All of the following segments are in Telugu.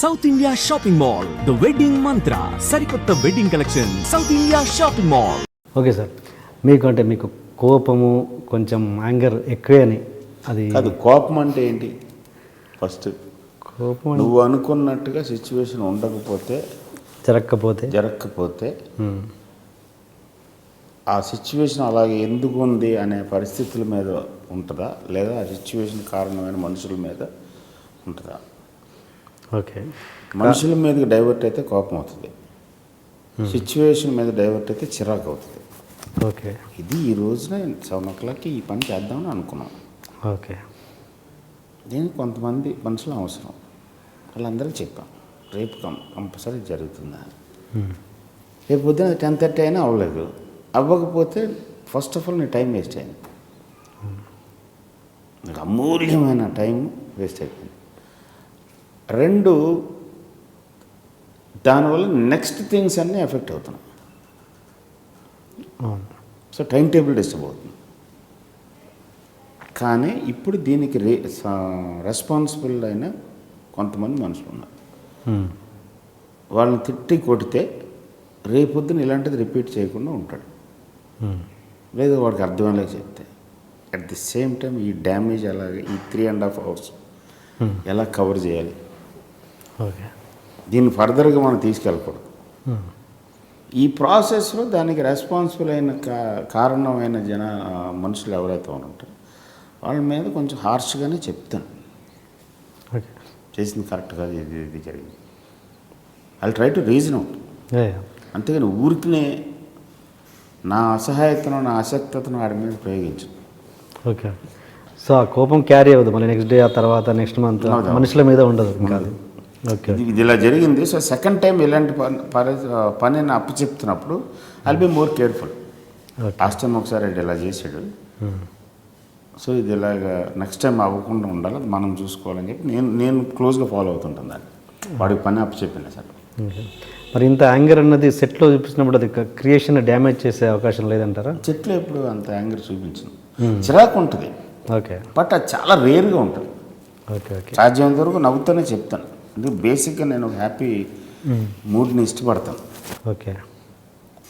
South India shopping mall the wedding Mantra సరికొత్త wedding collection South India shopping mall okay sir మీకు అంటే మీకు కోపము కొంచెం యాంగర్ ఎక్కువే అని అది కాదు కోపం అంటే ఏంటి? ఫస్ట్ కోపం నువ్వు అనుకున్నట్టుగా సిచ్యువేషన్ ఉండకపోతే జరగకపోతే? జరగకపోతే ఉమ్, ఆ సిచ్యువేషన్ అలాగే ఎందుకు ఉంది అనే పరిస్థితుల మీద ఉంటుందా? లేదా ఆ సిచ్యువేషన్ కారణమైన మనుషుల మీద ఉంటుందా? ఓకే. మనుషుల మీదకి డైవర్ట్ అయితే కోపం అవుతుంది. సిచ్యువేషన్ మీద డైవర్ట్ అయితే చిరాకు అవుతుంది. ఓకే. ఇది ఈ రోజున సెవెన్ ఓ క్లాక్కి ఈ పని చేద్దామని అనుకున్నాం. ఓకే. దీనికి కొంతమంది మనుషులు అవసరం. వాళ్ళందరికీ చెప్పాం. రేపు కం కంపల్సరీ జరుగుతుందా? రేపు పొద్దున టెన్ థర్టీ అయినా అవ్వలేదు. అవ్వకపోతే ఫస్ట్ ఆఫ్ ఆల్ నీ టైం వేస్ట్ అయింది. నీకు అమూల్యమైన టైం వేస్ట్ అయిపోయింది. రెండు దానివల్ల నెక్స్ట్ థింగ్స్ అన్నీ ఎఫెక్ట్ అవుతున్నాయి. అవును. సో టైం టేబుల్ డిస్టర్బ్ అవుతుంది. కానీ ఇప్పుడు దీనికి రే రెస్పాన్సిబుల్ అయిన కొంతమంది మనుషులు ఉన్నారు. వాళ్ళని తిట్టి కొడితే రేపొద్దున ఇలాంటిది రిపీట్ చేయకుండా ఉంటాడు. లేదు వాడికి అర్థమయ్యేలా చెప్తే. అట్ ది సేమ్ టైం ఈ డ్యామేజ్ అలాగే ఈ త్రీ అండ్ హాఫ్ అవర్స్. ఎలా కవర్ చేయాలి? ఓకే. దీన్ని ఫర్దర్గా మనం తీసుకెళ్ళకూడదు. ఈ ప్రాసెస్లో దానికి రెస్పాన్సిబుల్ అయిన కా కారణమైన జన మనుషులు ఎవరైతే ఉంటారో వాళ్ళ మీద కొంచెం హార్ష్గానే చెప్తాను. ఓకే. చేసింది కరెక్ట్ కాదు ఇది ఇది జరిగింది. I try to reason out. అంతేగాని ఊరికినే నా అసహాయతను నా అసక్తతను వాడి మీద ప్రయోగించను. ఓకే. సో ఆ కోపం క్యారీ అవ్వదు. మళ్ళీ నెక్స్ట్ డే ఆ తర్వాత నెక్స్ట్ మంత్. మనుషుల మీద ఉండదు ఓకే ఇది ఇది ఇలా జరిగింది. సో సెకండ్ టైం ఇలాంటి పని పని పనిని అప్పు చెప్తున్నప్పుడు I'll be more careful last time ఒకసారి ఇలా చేసాడు ఉమ్, సో ఇది ఇలాగ నెక్స్ట్ టైం అవ్వకుండా ఉండాలి. మనం చూసుకోవాలని చెప్పి నేను నేను క్లోజ్గా ఫాలో అవుతుంటాను దాన్ని. వాడికి పని అప్పు చెప్పిన సరే. మరి ఇంత యాంగర్ అన్నది సెట్లో చూపించినప్పుడు అది క్రియేషన్ డ్యామేజ్ చేసే అవకాశం లేదంటారా? చెట్లు ఎప్పుడు అంత యాంగర్ చూపించను. చిరాకు ఉంటుంది. ఓకే బట్ అది చాలా రేర్గా ఉంటుంది. ఓకే ఓకే సాధ్యమైనంత వరకు నవ్వుతూనే చెప్తాను. ఎందుకు బేసిక్గా నేను ఒక హ్యాపీ మూడ్ని ఇష్టపడతాను. ఓకే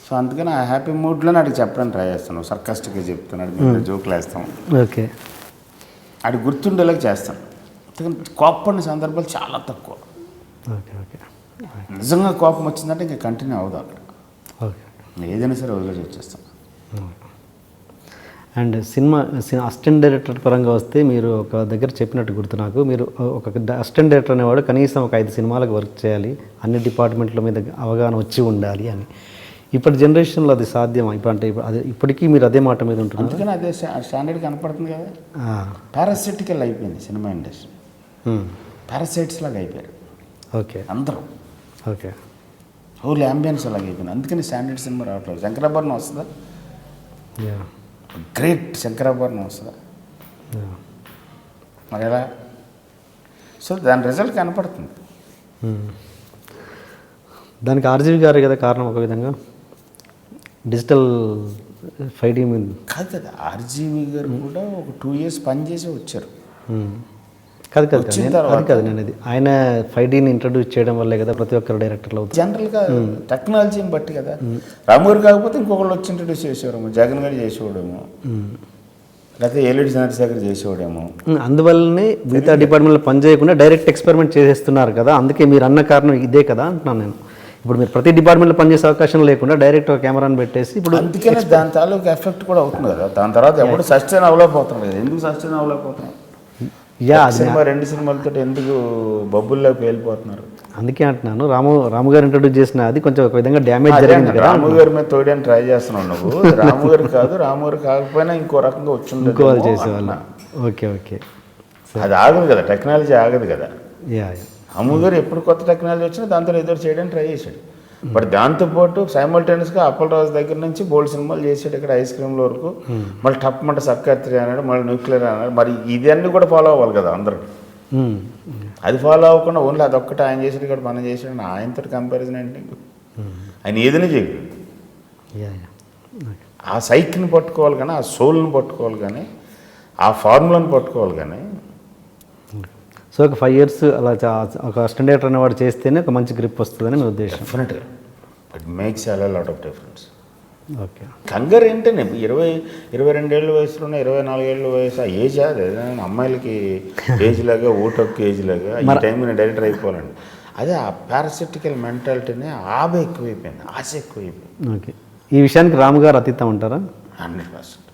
సో అందుకని ఆ హ్యాపీ మూడ్లోనే అడిగి చెప్పడానికి ట్రై చేస్తాను. సర్కస్టిక్గా చెప్తున్నాడు జోకులు వేస్తాం. ఓకే అది గుర్తుండేలాగా చేస్తాను. అందుకని కోపడిన సందర్భాలు చాలా తక్కువ. ఓకే ఓకే నిజంగా కోపం వచ్చిందంటే ఇంకా కంటిన్యూ అవ్వదు అక్కడ. ఓకే ఏదైనా సరే వదిలేసి వచ్చేస్తాను అండ్ సినిమా అసిస్టెంట్ డైరెక్టర్ పరంగా వస్తే మీరు ఒక దగ్గర చెప్పినట్టు గుర్తు నాకు. మీరు ఒక అసిస్టెంట్ డైరెక్టర్ అనేవాడు కనీసం ఒక ఐదు సినిమాలకు వర్క్ చేయాలి అన్ని డిపార్ట్మెంట్ల మీద అవగాహన వచ్చి ఉండాలి అని. ఇప్పటి జనరేషన్లో అది సాధ్యం ఇప్పుడు అంటే అదే ఇప్పటికీ మీరు అదే మాట మీద ఉంటున్నారు? అందుకని అదే స్టాండర్డ్ కనపడుతుంది కదా. పారాసైటికల్ అయిపోయింది సినిమా ఇండస్ట్రీ. పారాసైట్స్ లాగా అయిపోయారు. ఓకే. అందరూ. ఓకే. హోల్ అంబియన్స్ అలాగ అయిపోయింది. అందుకని స్టాండర్డ్ సినిమా రావట్లేదు. శంకరాభరణం వస్తుందా? యా. గ్రేట్ శంకరాభరణం వస్తుందా. మరి ఎలా? సో దాని రిజల్ట్ కనపడుతుంది. దానికి ఆర్జీవి గారే కదా కారణం ఒక విధంగా? డిజిటల్ ఫైవ్ డీ మీద. కాదు కదా ఆర్జీవి గారు కూడా ఒక టూ ఇయర్స్ పనిచేసి వచ్చారు. మ్మ్. కాదు కాదు అది కాదు నేను అది. ఆయన ఫైవ్ డీని ఇంట్రడ్యూస్ చేయడం వల్లే కదా ప్రతి ఒక్కరు డైరెక్టర్లు అవుతారు. జనరల్గా టెక్నాలజీని బట్టి కదా. రాము గారు కాకపోతే ఇంకొకళ్ళు వచ్చి ఇంట్రడ్యూస్ చేసేవారేమో జగన్ గారు చేసేవాడేమో. లేకపోతే ఏలేడి చంద్రశేఖర్ చేసేవాడేమో. అందువల్లనే మిగతా డిపార్ట్మెంట్లో పని చేయకుండా డైరెక్ట్ ఎక్స్పెరిమెంట్ చేసేస్తున్నారు కదా. అందుకే మీరు అన్న కారణం ఇదే కదా అంటున్నాను నేను. ఇప్పుడు మీరు ప్రతి డిపార్ట్మెంట్లో పనిచేసే అవకాశం లేకుండా డైరెక్ట్ కెమెరాని పెట్టేసి ఇప్పుడు అందుకనే దాని తాలూకు ఎఫెక్ట్ కూడా అవుతుంది కదా. దాని తర్వాత ఎవడు సస్టైన్ అవ్వలేకపోతున్నాడు కదా. ఎందుకు సస్టైన్ అవ్వలేకపోతున్నాడు యా సినిమా రెండు సినిమాలతో ఎందుకు బబ్బుల్లోకి వెళ్ళిపోతున్నారు? అందుకే అంటున్నాను రాము రాము గారు ఇంట్రడ్యూస్ చేసిన అది కొంచెం ఒక విధంగా డ్యామేజ్ జరిగింది కదా. రాము గారి మీద తోడని ట్రై చేస్తున్నావు నువ్వు. రాము గారు కాదు రాము గారు కాకపోయినా ఇంకో రకంగా వచ్చి ఇంకో వాళ్ళు ఉండేదేమో చేసేవాళ్ళు. Okay okay. అది ఆగదు కదా టెక్నాలజీ ఆగదు కదా. Yeah yeah. రాము గారు ఎప్పుడు కొత్త టెక్నాలజీ వచ్చినా దాంతో ఎదురు చేయడానికి ట్రై చేశాడు. బట్ దాంతోపాటు సైమల్టేనియస్గా అప్పలరాజు దగ్గర నుంచి బోల్డ్ సినిమాలు చేసాడు ఇక్కడ ఐస్ క్రీమ్ల వరకు మళ్ళీ టప్ మంట సర్కాత్రి అన్నాడు మళ్ళీ న్యూక్లియర్ అన్నాడు. మరి ఇదన్నీ కూడా ఫాలో అవ్వాలి కదా అందరూ. అది ఫాలో అవ్వకుండా ఓన్లీ అదొక్కటి ఆయన చేసాడు ఇక్కడ మనం చేసాడు ఆయనతో కంపారిజన్ ఏంటి ఆయన ఏదైనా చేయగలడు ఆ సైకిల్ని పట్టుకోవాలి కానీ ఆ సోల్ని పట్టుకోవాలి కానీ ఆ ఫార్ములాని పట్టుకోవాలి కానీ సో ఒక ఫైవ్ ఇయర్స్ అలా ఒక అసిస్టెంట్ డైరెక్టర్ అనేవాడు చేస్తేనే ఒక మంచి గ్రిప్ వస్తుందని మీ ఉద్దేశం. డెఫినెట్గా it makes a lot of difference okay కంగారు ఏంటండి? ఇరవై ఇరవై రెండేళ్ళ వయసులోనే ఇరవై నాలుగేళ్ళ వయసు ఆ ఏజ్ అది ఏదైనా అమ్మాయిలకి ఏజ్ లాగా ఓటొక్క ఏజ్ లాగా ఈ టైం నేను డైరెక్టర్ అయిపోవాలండి. అదే ఆ పారాసిటికల్ మెంటాలిటీని ఆబ ఎక్కువైపోయింది ఆశ ఎక్కువైపోయింది. ఓకే ఈ విషయానికి రాము గారు అతీతం అంటారా హండ్రెడ్ పర్సెంట్.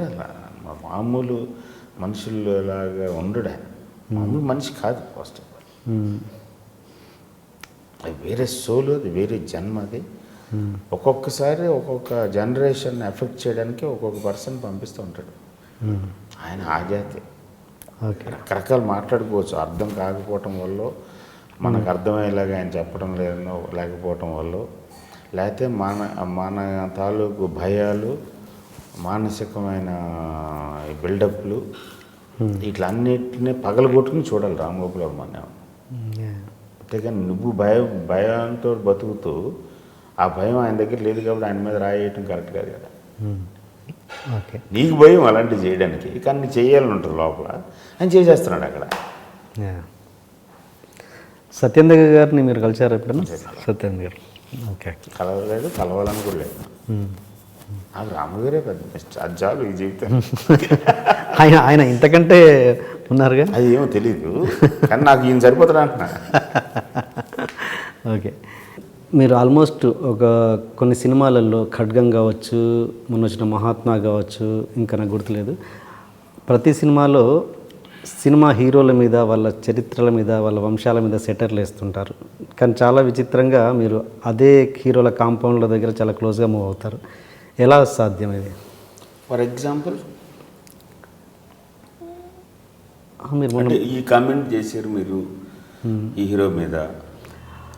అలా మా మామూలు మనుషులు లాగా ఉండడు? మామూలు మనిషి కాదు ఫస్ట్ ఆఫ్ ఆల్. అది వేరే సోలు అది వేరే జన్మ అది. ఒక్కొక్కసారి ఒక్కొక్క జనరేషన్ ఎఫెక్ట్ చేయడానికి ఒక్కొక్క పర్సన్ పంపిస్తూ ఉంటాడు. ఆయన ఆ జాతి. ఓకే. రకరకాలు మాట్లాడుకోవచ్చు. అర్థం కాకపోవటం వల్ల మనకు అర్థమయ్యేలాగా ఆయన చెప్పడం లేదనో లేకపోవటం వల్ల. లేకపోతే మన మన తాలూకు భయాలు మానసికమైన బిల్డప్లు ఇట్లన్నిటిని పగలగొట్టుకుని చూడాలి రామగోపాల్ వర్మ. అంతేగాని నువ్వు భయం భయంతో బతుకుతూ ఆ భయం ఆయన దగ్గర లేదు కాబట్టి ఆయన మీద రాయేయటం కరెక్ట్ కాదు కదా. ఓకే నీకు భయం అలాంటివి చేయడానికి కానీ నీకు చేయాలని ఉంటుంది లోపల. ఆయన చేసేస్తున్నాడు అక్కడ. సత్యేంద్ర గారిని మీరు కలిసారు ఎప్పుడైనా సత్యేంద్ర గారు. ఓకే కలవలేదు కలవాలని కూడా లేదు. మ్మ్. నాకు రామగారే పెద్ద అది చాలు ఈ జీవితం. ఆయన ఆయన ఇంతకంటే ఉన్నారుగా? అది ఏమో తెలీదు. కానీ నాకు ఈయన సరిపోతాడు అంటున్నా. ఓకే. మీరు ఆల్మోస్ట్ ఒక కొన్ని సినిమాలలో ఖడ్గం కావచ్చు మొన్న వచ్చిన మహాత్మా కావచ్చు ఇంకా నాకు గుర్తులేదు. ప్రతి సినిమాలో సినిమా హీరోల మీద వాళ్ళ చరిత్రల మీద వాళ్ళ వంశాల మీద సెటర్లు వేస్తుంటారు. కానీ చాలా విచిత్రంగా మీరు అదే హీరోల కాంపౌండ్ల దగ్గర చాలా క్లోజ్గా మూవ్ అవుతారు. ఎలా సాధ్యం ఇది ఫర్ ఎగ్జాంపుల్ మీరు ఈ కామెంట్ చేశారు మీరు ఈ హీరో మీద.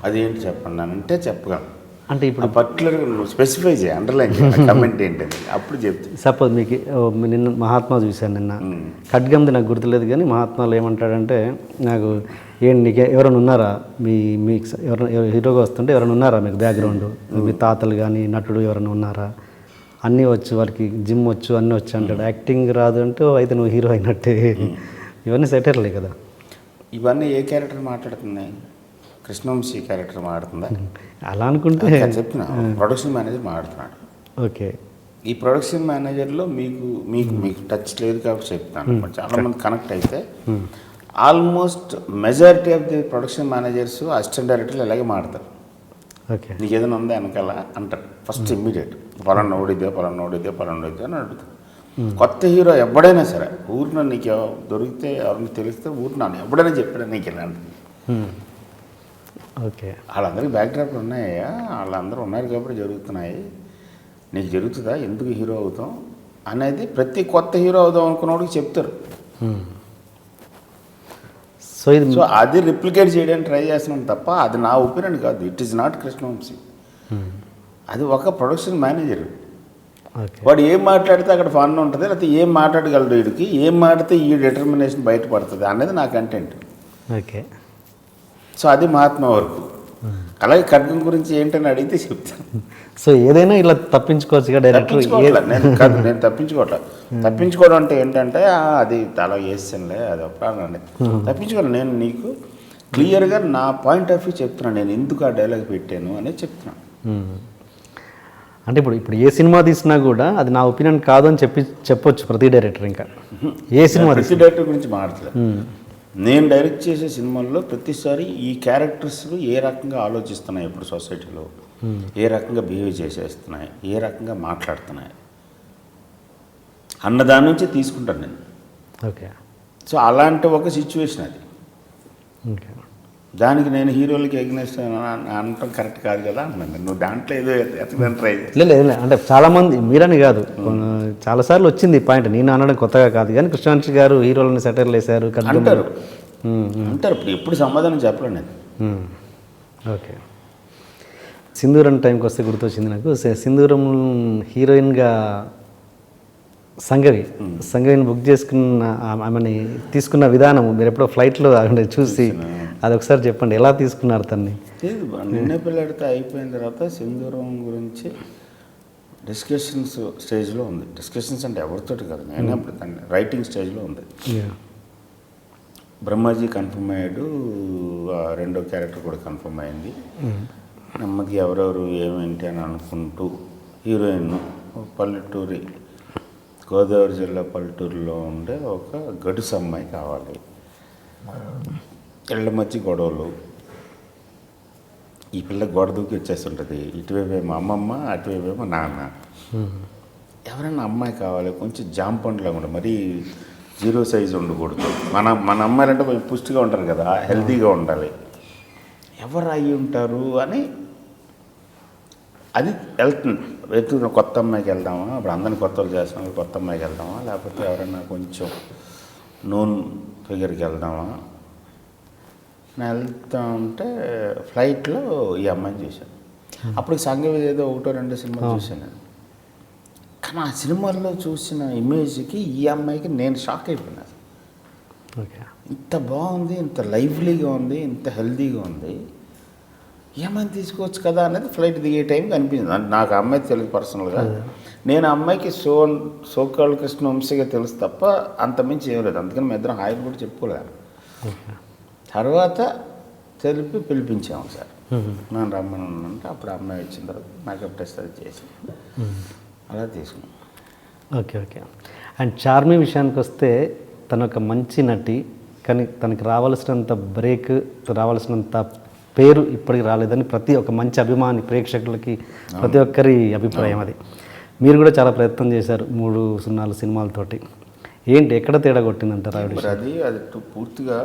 అదేంటి చెప్పండి? అని అంటే చెప్పగలను అంటే ఇప్పుడు పర్టికులర్గా స్పెసిఫై చేయి అండర్లైన్ కమెంట్ ఏంటని. అప్పుడు చెప్తే. సపోజ్ మీకు నిన్న మహాత్మా చూశాను నిన్న. ఖడ్గంది నాకు గుర్తులేదు కానీ మహాత్మాలో ఏమంటాడంటే నాకు ఏం నీకు ఎవరైనా ఉన్నారా? మీ మీకు ఎవరైనా ఎవరు హీరోగా వస్తుంటే ఎవరైనా ఉన్నారా మీకు బ్యాక్గ్రౌండ్ మీ తాతలు కానీ నటుడు ఎవరైనా ఉన్నారా? అన్నీ వచ్చు వారికి జిమ్ వచ్చు అన్నీ వచ్చు అంటాడు. యాక్టింగ్ రాదు అంటే "ఓ, అయితే నువ్వు హీరో అయినట్టే. ఇవన్నీ సెటర్లే కదా. ఇవన్నీ ఏ క్యారెక్టర్ మాట్లాడుతున్నాయి? కృష్ణవంశీ క్యారెక్టర్ మాట్లాడుతుందా? అలా అనుకుంటే చెప్తున్నా ప్రొడక్షన్ మేనేజర్ మాట్లాడుతున్నాడు. ఓకే. ఈ ప్రొడక్షన్ మేనేజర్లో మీకు మీకు మీకు టచ్ లేదు కాబట్టి చెప్తాను. చాలా మంది కనెక్ట్ అయితే almost majority of the production managers assistant డైరెక్టర్లు ఇలాగే మాడతారు ఓకే. నీకు ఏదైనా ఉందా వెనకాల? అంటారు ఫస్ట్ ఇమ్మీడియట్ పలానా ఓడిదే పలానా ఓడిదే పలానా ఓడిదే అని అడుగుతారు కొత్త హీరో ఎవడైనా సరే ఊరిన నీకు దొరికితే ఎవరిని తెలిస్తే ఊరిన ఎవడైనా చెప్పాడు నీకు ఇలాంటి ఓకే. వాళ్ళందరికీ బ్యాక్డ్రాప్లు ఉన్నాయా. వాళ్ళందరూ ఉన్నారు కాబట్టి జరుగుతున్నాయి. నీకు జరుగుతుందా? ఎందుకు హీరో అవుతాం అనేది ప్రతి కొత్త హీరో అవుదాం అనుకున్నవాడికి చెప్తారు. సో ఇది సో అది రిప్లికేట్ చేయడానికి ట్రై చేస్తున్నాం తప్ప అది నా ఒపీనియన్ కాదు. ఇట్ ఈస్ నాట్ కృష్ణవంశీ అది ఒక ప్రొడక్షన్ మేనేజర్. వాడు ఏం మాట్లాడితే అక్కడ ఫన్ ఉంటుంది లేకపోతే ఏం మాట్లాడగలడు వీడికి ఏం మాడితే ఈ డిటర్మినేషన్ బయటపడుతుంది అనేది నా కంటెంట్ ఓకే. సో అది మహాత్మా వరకు. అలాగే ఖడ్గం గురించి ఏంటని అడిగితే చెప్తాను. సో ఏదైనా ఇలా తప్పించుకోవచ్చుగా డైరెక్టర్ నేను కాదు నేను తప్పించుకోవట్లే. తప్పించుకోవడం అంటే ఏంటంటే "ఆ, అది తల వేసానులే అది ఒక అని తప్పించుకోవాలి నేను నీకు క్లియర్గా నా పాయింట్ ఆఫ్ వ్యూ చెప్తున్నాను నేను ఎందుకు ఆ డైలాగ్ పెట్టాను అనేది చెప్తున్నాను మ్మ్. అంటే ఇప్పుడు ఇప్పుడు ఏ సినిమా తీసినా కూడా అది నా ఒపీనియన్ కాదు అని చెప్పి చెప్పొచ్చు ప్రతి డైరెక్టర్ ఇంకా. ఏ సినిమా ప్రతి డైరెక్టర్ గురించి మాట్లాడలేదు నేను డైరెక్ట్ చేసే సినిమాల్లో ప్రతిసారి ఈ క్యారెక్టర్స్ ఏ రకంగా ఆలోచిస్తున్నాయి ఇప్పుడు సొసైటీలో? ఏ రకంగా బిహేవ్ చేసేస్తున్నాయి? ఏ రకంగా మాట్లాడుతున్నాయి? అన్న దాని నుంచి తీసుకుంటాను నేను. ఓకే. సో అలాంటి ఒక సిచ్యువేషన్ అది. ఓకే. దానికి నేను హీరోలకి ఎగ్నెస్ట్ అనటం కరెక్ట్ కాదు కదా అంటున్నాను నువ్వు దాంట్లో ఏదో ఎత్తడానికి ట్రై లేదు లేదు అంటే చాలామంది మీరని కాదు. చాలాసార్లు వచ్చింది పాయింట్. నేను అనడం కొత్తగా కాదు. కానీ కృష్ణాంశి గారు హీరోలను సెటర్లు వేశారు అంటారు. అంటారు. ఇప్పుడు ఎప్పుడు సమాధానం చెప్పలేను నేను. ఓకే. సింధూరం టైంకి వస్తే గుర్తొచ్చింది నాకు. సింధూరం హీరోయిన్గా సంగవి సంగవిని బుక్ చేసుకున్న ఆమెని తీసుకున్న విధానం మీరు ఎప్పుడో ఫ్లైట్లో ఆవిడ చూసి అది ఒకసారి చెప్పండి ఎలా తీసుకున్నారు తన్ని? లేదు నిన్న పిల్లడితే అయిపోయిన తర్వాత సింధూరం గురించి డిస్కషన్స్ స్టేజ్లో ఉంది. డిస్కషన్స్ అంటే ఎవరితోటి కాదు నేను అప్పుడు దాన్ని రైటింగ్ స్టేజ్లో ఉంది. బ్రహ్మాజీ కన్ఫర్మ్ అయ్యాడు ఆ రెండో క్యారెక్టర్ కూడా కన్ఫర్మ్ అయింది. నెమ్మది ఎవరెవరు ఏమేంటి అని అనుకుంటూ హీరోయిన్ పల్లెటూరి గోదావరి జిల్లా పల్లెటూరులో ఉండే ఒక గడుసు అమ్మాయి కావాలి. ఇళ్ళ మధ్య గొడవలు ఈ పిల్ల గోడ దూకి వచ్చేస్తుంటుంది. ఇటువైపేమో అమ్మమ్మ అటువైపేమో నాన్న. ఎవరైనా అమ్మాయి కావాలి కొంచెం జామ్ పండులో ఉండదు మరీ జీరో సైజు ఉండకూడదు. మన మన అమ్మాయిలంటే కొంచెం పుష్టిగా ఉంటారు కదా హెల్తీగా ఉండాలి. ఎవరు అయి ఉంటారు అని అది వెళ్తుంది. వెళ్తున్న కొత్త అమ్మాయికి వెళ్దామా? అప్పుడు అందరిని కొత్త వాళ్ళు చేస్తాం కొత్త అమ్మాయికి వెళ్దామా? లేకపోతే ఎవరైనా కొంచెం నూన్ ఫిగర్కి వెళ్దామా? నేను వెళ్తా ఉంటే ఫ్లైట్లో ఈ అమ్మాయిని చూశాను. అప్పుడు సంఘం ఏదో ఒకటో రెండో సినిమా చూశాను నేను. కానీ ఆ సినిమాల్లో చూసిన ఇమేజ్కి ఈ అమ్మాయికి నేను షాక్ అయిపోయినా. ఓకే. ఇంత బాగుంది ఇంత లైవ్లీగా ఉంది ఇంత హెల్తీగా ఉంది. ఈ అమ్మాయిని తీసుకోవచ్చు కదా అనేది ఫ్లైట్ దిగే టైంకి అనిపించింది. నాకు అమ్మాయి తెలుసు పర్సనల్గా. నేను అమ్మాయికి సో సోకాల్ కృష్ణ వంశీగా తెలుసు తప్ప అంత మించి ఏం లేదు. అందుకని మేము ఇద్దరం హాయిగా కూడా చెప్పుకోలేదు. తర్వాత తెలిపి పిలిపించాము సార్. నేను రమ్మని అంటే అప్పుడు అమ్మాయి వచ్చిన తర్వాత మేకప్ టెస్ట్ అది చేసి అలా తీసుకున్నాం. Okay okay. అండ్ చార్మి విషయానికి వస్తే తను ఒక మంచి నటి కానీ తనకి రావాల్సినంత బ్రేక్ రావాల్సినంత పేరు ఇప్పటికి రాలేదని ప్రతి ఒక్క మంచి అభిమాని ప్రేక్షకులకి ప్రతి ఒక్కరి అభిప్రాయం అది. మీరు కూడా చాలా ప్రయత్నం చేశారు మూడు సున్నాలు సినిమాలతోటి. ఏంటి ఎక్కడ తేడా కొట్టిందంటారు అది అది పూర్తిగా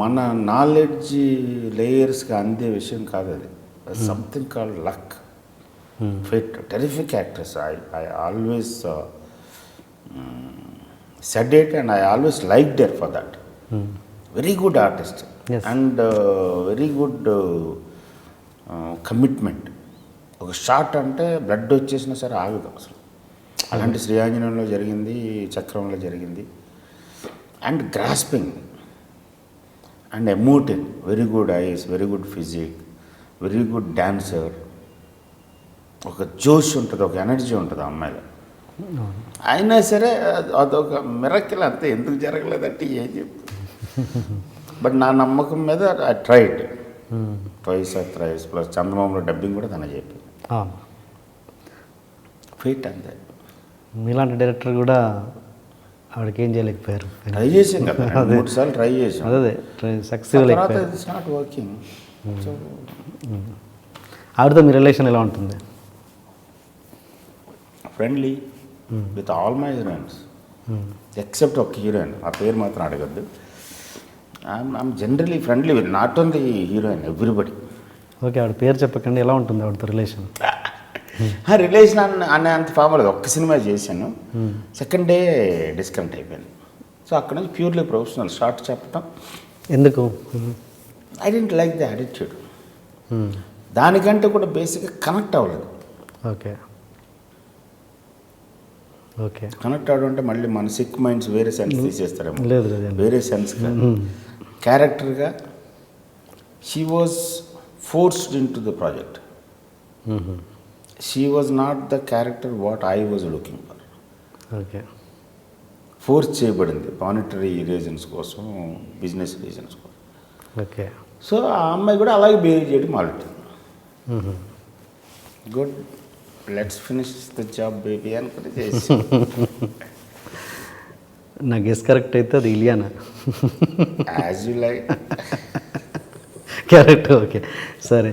మన నాలెడ్జ్ లేయర్స్కి అందే విషయం కాదు అది. Something call luck fit terrific actress I I always said it and I always like dare for that very good artist. And very good commitment ఒక షార్ట్ అంటే బ్లడ్ వచ్చేసినా సరే ఆగదు అసలు. అలాంటి శ్రీయాంజనంలో జరిగింది చక్రంలో జరిగింది. And grasping and emotive very good eyes very good physique very good dancer. ఒక జోష్ ఉంటుంది ఒక ఎనర్జీ ఉంటుంది ఆ అమ్మాయిలో. అయినా సరే అది- అదొక మిరకిల్ అంతే ఎందుకు జరగలేదంటే ఏం చెప్తుంది బట్ నా నమ్మకం మీద I tried. Twice or thrice plus చందమామలో dubbing కూడా తన చెప్పి. ఫిట్ అంతే. మీలాంటి డైరెక్టర్ కూడా ఆవిడకి ఏం చేయలేకపోయారు. ట్రై చేసాం కదా మూడు సార్లు ట్రై చేసాం అదే అదే సక్సెస్ ఇట్స్ నాట్ వర్కింగ్ ఆవిడతో మీ రిలేషన్ ఎలా ఉంటుంది? Friendly with all my heroines except ఒక హీరోయిన్ ఆ పేరు మాత్రం అడగద్దు. I'm generally friendly with not only heroine everybody okay ఆవిడ పేరు చెప్పకండి ఎలా ఉంటుంది ఆవిడతో రిలేషన్ రిలేషన్ అన్న అనే అంత ఫామ్ లేదు ఒక్క సినిమా చేశాను. సెకండ్ డే డిస్కనెక్ట్ అయిపోయింది. సో అక్కడ నుంచి ప్యూర్లీ ప్రొఫెషనల్ షార్ట్ చెప్పటం. ఎందుకు? I didn't like the attitude. దానికంటే కూడా బేసిక్గా కనెక్ట్ అవ్వలేదు. ఓకే. ఓకే. కనెక్ట్ అవ్వడం అంటే మళ్ళీ మన సిక్ మైండ్స్ వేరే సెన్స్ తీసేస్తారేమో. లేదు వేరే sense క్యారెక్టర్గా she was forced in to the project she was not the character what I was looking for okay force చేయబడింది. మానిటరీ రీజన్స్ కోసం బిజినెస్ రీజన్స్ కోసం. ఓకే సో ఆ అమ్మాయి కూడా అలాగే బిహేవ్ చేయడం మొదలెట్టింది good let's finish the job baby అనుకుని చేసి నా గెస్ కరెక్ట్ అయితే అది Ileana? As you like correct okay సరే.